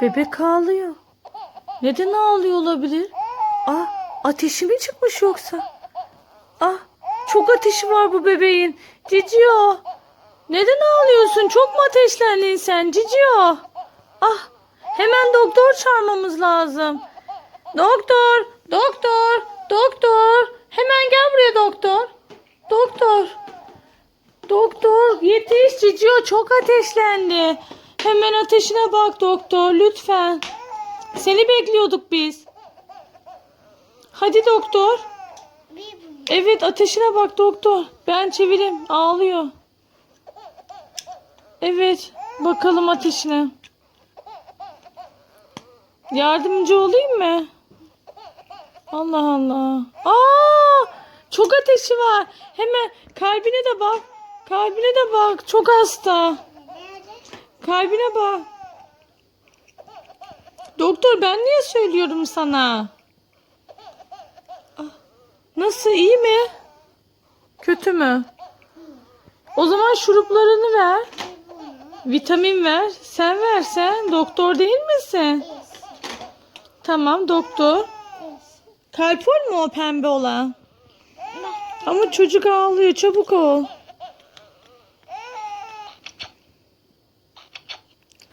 Bebek ağlıyor. Neden ağlıyor olabilir? Ah ateşi mi çıkmış yoksa? Ah çok ateşi var bu bebeğin. Cicio. Neden ağlıyorsun? Çok mu ateşlendin sen Cicio? Ah hemen doktor çağırmamız lazım. Doktor, doktor, doktor. Hemen gel buraya doktor. Doktor. Doktor yetiş Cicio çok ateşlendi. Hemen ateşine bak doktor lütfen. Seni bekliyorduk biz. Hadi doktor. Evet ateşine bak doktor. Ben çevireyim ağlıyor. Evet bakalım ateşine. Yardımcı olayım mı? Allah Allah. Aa! Çok ateşi var. Hemen kalbine de bak. Kalbine de bak. Çok hasta. Kalbine bak. Doktor ben niye söylüyorum sana? Ah, Nasıl iyi mi? Kötü mü? O zaman şuruplarını ver. Vitamin ver. Sen versen doktor değil misin? Tamam doktor. Kalpol mu o pembe olan? Ama çocuk ağlıyor. Çabuk ol.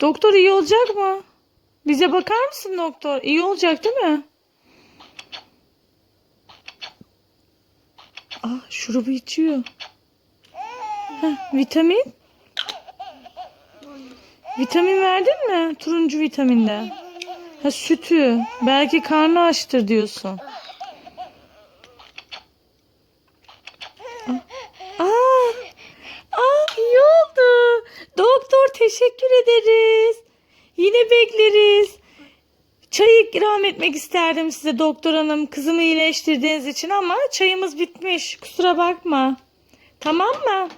Doktor iyi olacak mı? Bize bakar mısın doktor? İyi olacak değil mi? Ah şurubu içiyor. Heh, vitamin? Vitamin verdin mi? Turuncu vitaminden. Ha sütü. Belki karnı açtır diyorsun. Aa, aa iyi oldu. Doktor teşekkür ederiz. Yine bekleriz. Çay ikram etmek isterdim size doktor hanım. Kızımı iyileştirdiğiniz için ama çayımız bitmiş. Kusura bakma. Tamam mı?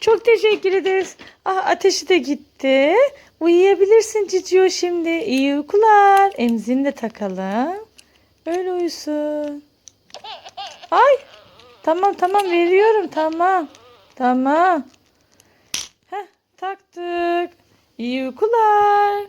Çok teşekkür ederiz. Ah ateşi de gitti. Uyuyabilirsin Cicio şimdi. İyi uykular. Emzini de takalım. Öyle uyusun. Ay. Tamam tamam veriyorum tamam. Tamam. Heh taktık. İyi uykular.